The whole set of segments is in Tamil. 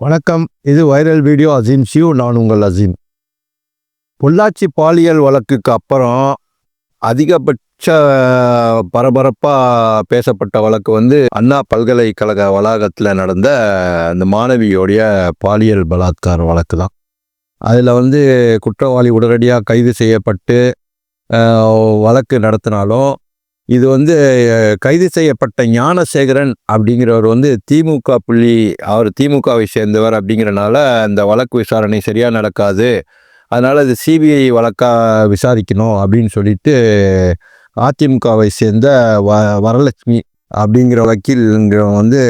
வணக்கம். இது வைரல் வீடியோ அசீம். ஷியூ நான் உங்கள் அசீம். பொள்ளாச்சி பாலியல் வழக்குக்கு அப்புறம் அதிகபட்ச பரபரப்பாக பேசப்பட்ட வழக்கு வந்து அண்ணா பல்கலைக்கழக வளாகத்தில் நடந்த அந்த மாணவியோடைய பாலியல் பலாத்கார வழக்கு தான். அதில் வந்து குற்றவாளி உடனடியாக கைது செய்யப்பட்டு வழக்கு நடத்தினாலும் இது வந்து கைது செய்யப்பட்ட ஞானசேகரன் அப்படிங்கிறவர் வந்து திமுக புள்ளி அவர் திமுகவை சேர்ந்தவர் அப்படிங்கிறனால அந்த வழக்கு விசாரணை சரியாக நடக்காது. அதனால் அது சிபிஐ வழக்காக விசாரிக்கணும் அப்படின்னு சொல்லிட்டு அதிமுகவை சேர்ந்த வ வரலட்சுமி அப்படிங்கிற வக்கீல்ங்கிறவங்க வந்து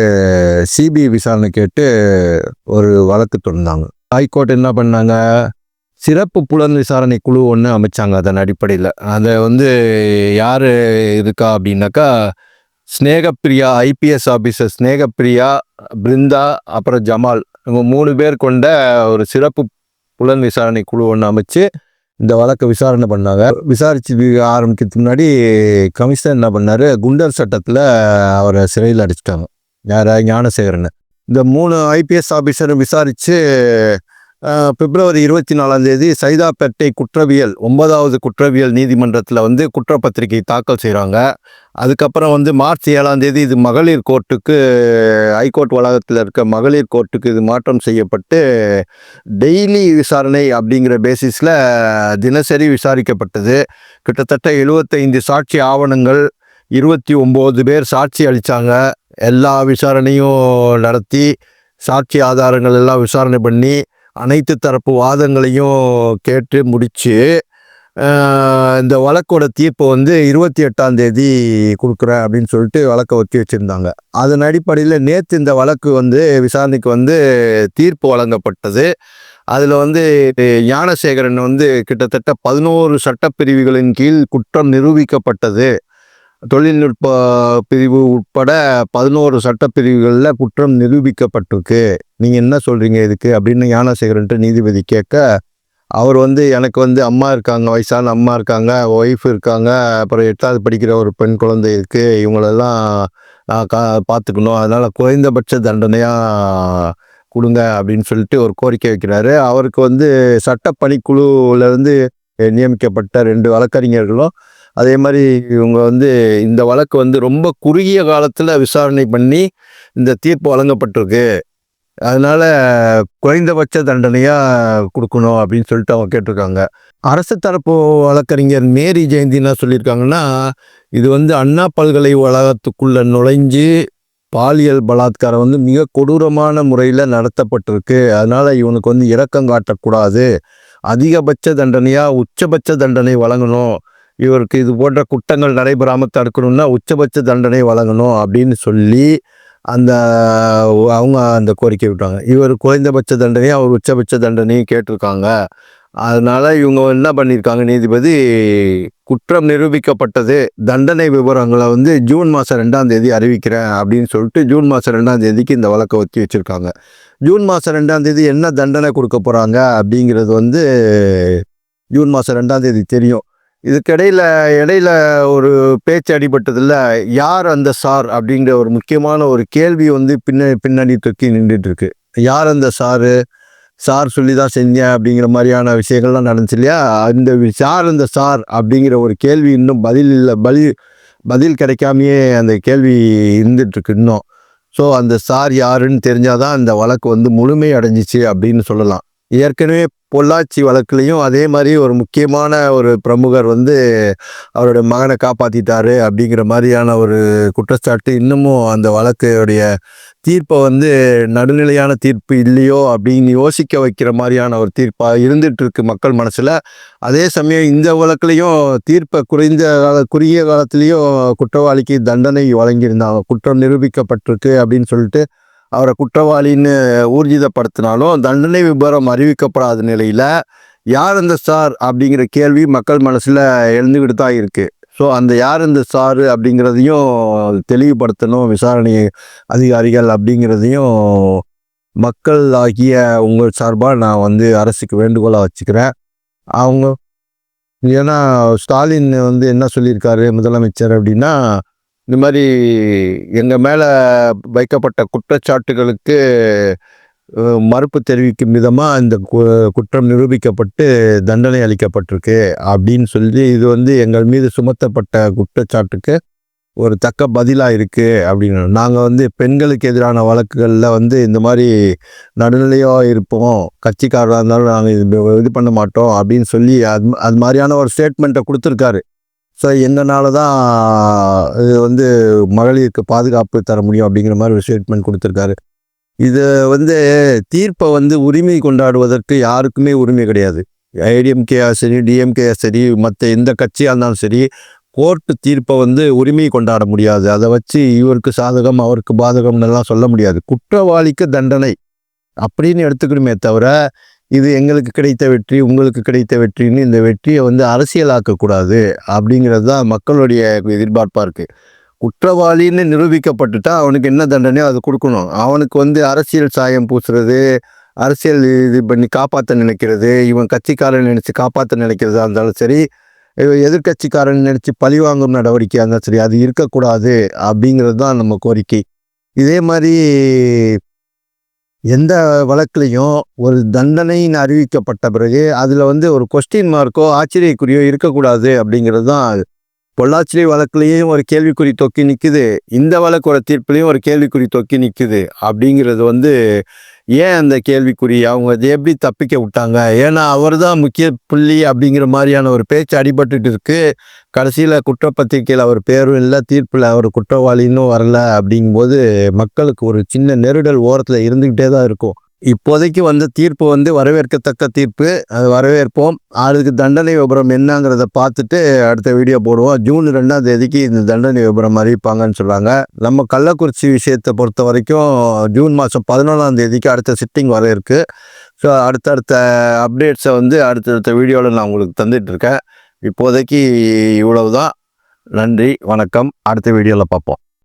சிபிஐ விசாரணை கேட்டு ஒரு வழக்கு தொடர்ந்தாங்க ஹைகோர்ட் என்ன பண்ணாங்க? சிறப்பு புலன் விசாரணை குழு ஒன்று அமைச்சாங்க அதன் அடிப்படையில். அதை வந்து யார் இருக்கா அப்படின்னாக்கா ஸ்னேகப்பிரியா ஐபிஎஸ் ஆஃபீஸர் ஸ்னேகப்பிரியா பிருந்தா அப்புறம் ஜமால். இவங்க மூணு பேர் கொண்ட ஒரு சிறப்பு புலன் விசாரணை குழு ஒன்று அமைச்சு இந்த வழக்கை விசாரணை பண்ணாங்க. விசாரிச்சு ஆரம்பிக்கிறதுக்கு முன்னாடி கமிஷனர் என்ன பண்ணார்? குண்டர் சட்டத்தில் அவரை சிறையில் அடிச்சிட்டாங்க. யார? ஞானசேகரனை இந்த மூணு ஐபிஎஸ் ஆஃபீஸரும் விசாரித்து பிப்ரவரி இருபத்தி நாலாம் தேதி சைதாப்பேட்டை குற்றவியல் ஒன்பதாவது குற்றவியல் நீதிமன்றத்தில் வந்து குற்றப்பத்திரிகை தாக்கல் செய்கிறாங்க அதுக்கப்புறம் வந்து மார்ச் ஏழாம் தேதி இது மகளிர் கோர்ட்டுக்கு ஹைகோர்ட் வளாகத்தில் இருக்க மகளிர் கோர்ட்டுக்கு இது மாற்றம் செய்யப்பட்டு டெய்லி விசாரணை அப்படிங்கிற பேசிஸில் தினசரி விசாரிக்கப்பட்டது. கிட்டத்தட்ட எழுபத்தைந்து சாட்சி ஆவணங்கள் இருபத்தி ஒம்பது பேர் சாட்சி அளித்தாங்க எல்லா விசாரணையும் நடத்தி சாட்சி ஆதாரங்கள் எல்லாம் விசாரணை பண்ணி அனைத்து தரப்பு வாதங்களையும் கேட்டு முடித்து இந்த வழக்கோட தீர்ப்பை வந்து இருபத்தி எட்டாம் தேதி கொடுக்குறேன் அப்படின்னு சொல்லிட்டு வழக்கை ஒத்தி வச்சுருந்தாங்க. அதன் அடிப்படையில் நேற்று இந்த வழக்கு வந்து விசாரணைக்கு வந்து தீர்ப்பு வழங்கப்பட்டது. அதில் வந்து ஞானசேகரன் வந்து கிட்டத்தட்ட பதினோரு சட்டப்பிரிவுகளின் கீழ் குற்றம் நிரூபிக்கப்பட்டது. தொழில்நுட்ப பிரிவு உட்பட பதினோரு சட்டப்பிரிவுகளில் குற்றம் நிரூபிக்கப்பட்டிருக்கு. நீங்கள் என்ன சொல்கிறீங்க இதுக்கு? அப்படின்னு ஞானசேகரன்ட்டு நீதிபதி கேட்க அவர் வந்து எனக்கு வந்து அம்மா இருக்காங்க வயசான அம்மா இருக்காங்க ஒய்ஃப் இருக்காங்க அப்புறம் எட்டாவது படிக்கிற ஒரு பெண் குழந்தை இருக்குது இவங்களெல்லாம் நான் கா பார்த்துக்கணும். அதனால் குறைந்தபட்ச தண்டனையாக கொடுங்க அப்படின்னு சொல்லிட்டு ஒரு கோரிக்கை வைக்கிறாரு. அவருக்கு வந்து சட்டப்பணிக்குழுவிலேருந்து நியமிக்கப்பட்ட ரெண்டு வழக்கறிஞர்களும் அதே மாதிரி இவங்க வந்து இந்த வழக்கு வந்து ரொம்ப குறுகிய காலத்தில் விசாரணை பண்ணி இந்த தீர்ப்பு வழங்கப்பட்டிருக்கு. அதனால் குறைந்தபட்ச தண்டனையாக கொடுக்கணும் அப்படின்னு சொல்லிட்டு அவங்க கேட்டிருக்காங்க. அரசு தரப்பு வழக்கறிஞர் மேரி ஜெயந்தி என்ன சொல்லியிருக்காங்கன்னா இது வந்து அண்ணா பல்கலை வளாகத்துக்குள்ள நுழைஞ்சு பாலியல் பலாத்காரம் வந்து மிக கொடூரமான முறையில் நடத்தப்பட்டிருக்கு. அதனால் இவனுக்கு வந்து இரக்கம் காட்டக்கூடாது. அதிகபட்ச தண்டனையாக உச்சபட்ச தண்டனை வழங்கணும். இவருக்கு இது போன்ற குற்றங்கள் நடைபெறாமல் தடுக்கணும்னா உச்சபட்ச தண்டனை வழங்கணும் அப்படின்னு சொல்லி அந்த அவங்க அந்த கோரிக்கை விட்டாங்க இவர் குறைந்தபட்ச தண்டனையும் அவர் உச்சபட்ச தண்டனையும் கேட்டிருக்காங்க. அதனால் இவங்க என்ன பண்ணியிருக்காங்க? நீதிபதி குற்றம் நிரூபிக்கப்பட்டது. தண்டனை விவரங்களை வந்து ஜூன் மாதம் ரெண்டாம் தேதி அறிவிக்கிறேன் அப்படின்னு சொல்லிட்டு ஜூன் மாதம் ரெண்டாம் தேதிக்கு இந்த வழக்கை ஒத்தி வச்சுருக்காங்க. ஜூன் மாதம் ரெண்டாம் தேதி என்ன தண்டனை கொடுக்க போகிறாங்க அப்படிங்கிறது வந்து ஜூன் மாதம் ரெண்டாம் தேதி தெரியும். இதுக்கிடையில் இடையில ஒரு பேச்சு அடிபட்டதில் யார் அந்த சார் அப்படிங்கிற ஒரு முக்கியமான ஒரு கேள்வி வந்து பின்ன பின்னாடி தூக்கி நின்றுட்டு இருக்கு யார் அந்த சாரு? சார் சொல்லி தான் செஞ்சேன் அப்படிங்கிற மாதிரியான விஷயங்கள்லாம் நடந்துச்சு இல்லையா? அந்த யார் அந்த சார் அப்படிங்கிற ஒரு கேள்வி இன்னும் பதில் இல்லை பலி பதில் கிடைக்காமையே அந்த கேள்வி இருந்துட்டுருக்கு இன்னும். ஸோ அந்த சார் யாருன்னு தெரிஞ்சாதான் அந்த வழக்கு வந்து முழுமை அடைஞ்சிச்சு அப்படின்னு சொல்லலாம். ஏற்கனவே பொள்ளாச்சி வழக்குலையும் அதே மாதிரி ஒரு முக்கியமான ஒரு பிரமுகர் வந்து அவரோட மகனை காப்பாற்றிட்டாரு அப்படிங்கிற மாதிரியான ஒரு குற்றச்சாட்டு இன்னமும் அந்த வழக்குடைய தீர்ப்பை வந்து நடுநிலையான தீர்ப்பு இல்லையோ அப்படின்னு யோசிக்க வைக்கிற மாதிரியான ஒரு தீர்ப்பாக இருந்துட்டு இருக்கு மக்கள் மனசில். அதே சமயம் இந்த வழக்குலையும் தீர்ப்பை குறைந்த கால குறுகிய காலத்திலையும் குற்றவாளிக்கு தண்டனை வழங்கியிருந்தாங்க. குற்றம் நிரூபிக்கப்பட்டிருக்கு அப்படின்னு சொல்லிட்டு அவரை குற்றவாளின்னு ஊர்ஜிதப்படுத்தினாலும் தண்டனை விபரம் அறிவிக்கப்படாத நிலையில் யார் அந்த சார் அப்படிங்கிற கேள்வி மக்கள் மனசில் எழுந்துக்கிட்டு தான் இருக்குது ஸோ அந்த யார் இந்த சாரு அப்படிங்கிறதையும் தெளிவுபடுத்தணும் விசாரணை அதிகாரிகள் அப்படிங்கிறதையும் மக்கள் ஆகிய உங்கள் சார்பாக நான் வந்து அரசுக்கு வேண்டுகோளாக வச்சுக்கிறேன். அவங்க ஏன்னா ஸ்டாலின் வந்து என்ன சொல்லியிருக்காரு முதலமைச்சர் அப்படின்னா இந்த மாதிரி எங்கள் மேலே வைக்கப்பட்ட குற்றச்சாட்டுகளுக்கு மறுப்பு தெரிவிக்கும் விதமாக இந்த கு- குற்றம் நிரூபிக்கப்பட்டு தண்டனை அளிக்கப்பட்டிருக்கு அப்படின்னு சொல்லி இது வந்து எங்கள் மீது சுமத்தப்பட்ட குற்றச்சாட்டுக்கு ஒரு தக்க பதிலாக இருக்குது அப்படின்னு. நாங்கள் வந்து பெண்களுக்கு எதிரான வழக்குகளில் வந்து இந்த மாதிரி நடுநிலையாக இருப்போம் கட்சிக்காரராக இருந்தாலும் நாங்கள் இது இது பண்ண மாட்டோம் அப்படின்னு சொல்லி அது அது மாதிரியான ஒரு ஸ்டேட்மெண்ட்டை கொடுத்துருக்காரு. ஸோ எங்களால தான் இது வந்து மகளிருக்கு பாதுகாப்பு தர முடியும் அப்படிங்கிற மாதிரி ஒரு ஸ்டேட்மெண்ட் கொடுத்துருக்காரு. இது வந்து தீர்ப்பை வந்து உரிமை கொண்டாடுவதற்கு யாருக்குமே உரிமை கிடையாது. ஐடிஎம்கேயா சரி டிஎம்கேயா சரி மற்ற எந்த கட்சியாக இருந்தாலும் சரி கோர்ட்டு தீர்ப்பை வந்து உரிமை கொண்டாட முடியாது. அதை வச்சு இவருக்கு சாதகம் அவருக்கு பாதகம்னு எல்லாம் சொல்ல முடியாது. குற்றவாளிக்கு தண்டனை அப்படின்னு எடுத்துக்கணுமே தவிர இது எங்களுக்கு கிடைத்த வெற்றி உங்களுக்கு கிடைத்த வெற்றின்னு இந்த வெற்றியை வந்து அரசியலாக்கக்கூடாது அப்படிங்கிறது தான் மக்களுடைய எதிர்பார்ப்பாக இருக்குது குற்றவாளின்னு நிரூபிக்கப்பட்டுட்டா அவனுக்கு என்ன தண்டனையோ அது கொடுக்கணும். அவனுக்கு வந்து அரசியல் சாயம் பூசுறது அரசியல் இது பண்ணி காப்பாற்ற நினைக்கிறது இவன் கட்சிக்காரன் நினச்சி காப்பாற்ற நினைக்கிறதா இருந்தாலும் சரி எதிர்கட்சிக்காரன் நினச்சி பழிவாங்கும் நடவடிக்கையாக இருந்தாலும் சரி அது இருக்கக்கூடாது அப்படிங்கிறது தான் நம்ம கோரிக்கை. இதே மாதிரி எந்த வழக்குலையும் ஒரு தண்டனைன்னு அறிவிக்கப்பட்ட பிறகு அதில் வந்து ஒரு கொஸ்டின் மார்க்கோ ஆச்சரியக்குறியோ இருக்கக்கூடாது அப்படிங்கிறது தான் பொள்ளாச்சி வழக்குலேயும் ஒரு கேள்விக்குறி தொக்கி நிற்குது இந்த வழக்கோட தீர்ப்புலேயும் ஒரு கேள்விக்குறி தொக்கி நிற்குது அப்படிங்கிறது வந்து ஏன் அந்த கேள்விக்குறி? அவங்க அதை எப்படி தப்பிக்க விட்டாங்க? ஏன்னா அவர் தான் முக்கிய புள்ளி அப்படிங்கிற மாதிரியான ஒரு பேச்சு அடிபட்டுட்டு இருக்கு. கடைசியில் குற்றப்பத்திரிக்கையில் அவர் பேரும் இல்லை தீர்ப்பில் அவர் குற்றவாளின்னு வரல அப்படிங்கும்போது மக்களுக்கு ஒரு சின்ன நெருடல் ஓரத்தில் இருந்துக்கிட்டே தான் இருக்கும். இப்போதைக்கு வந்த தீர்ப்பு வந்து வரவேற்கத்தக்க தீர்ப்பு. அது வரவேற்போம். அதுக்கு தண்டனை விபரம் என்னங்கிறத பார்த்துட்டு அடுத்த வீடியோ போடுவோம். ஜூன் ரெண்டாம் தேதிக்கு இந்த தண்டனை விபரம் அறிவிப்பாங்கன்னு சொல்கிறாங்க நம்ம கள்ளக்குறிச்சி விஷயத்தை பொறுத்த வரைக்கும் ஜூன் மாதம் பதினொன்றாம் தேதிக்கு அடுத்த சிட்டிங் வர இருக்குது ஸோ அடுத்தடுத்த அப்டேட்ஸை வந்து அடுத்தடுத்த வீடியோவில் நான் உங்களுக்கு தந்துட்டுருக்கேன் இப்போதைக்கு இப்போதைக்கு இவ்வளவுதான். நன்றி வணக்கம். அடுத்த வீடியோவில் பார்ப்போம்.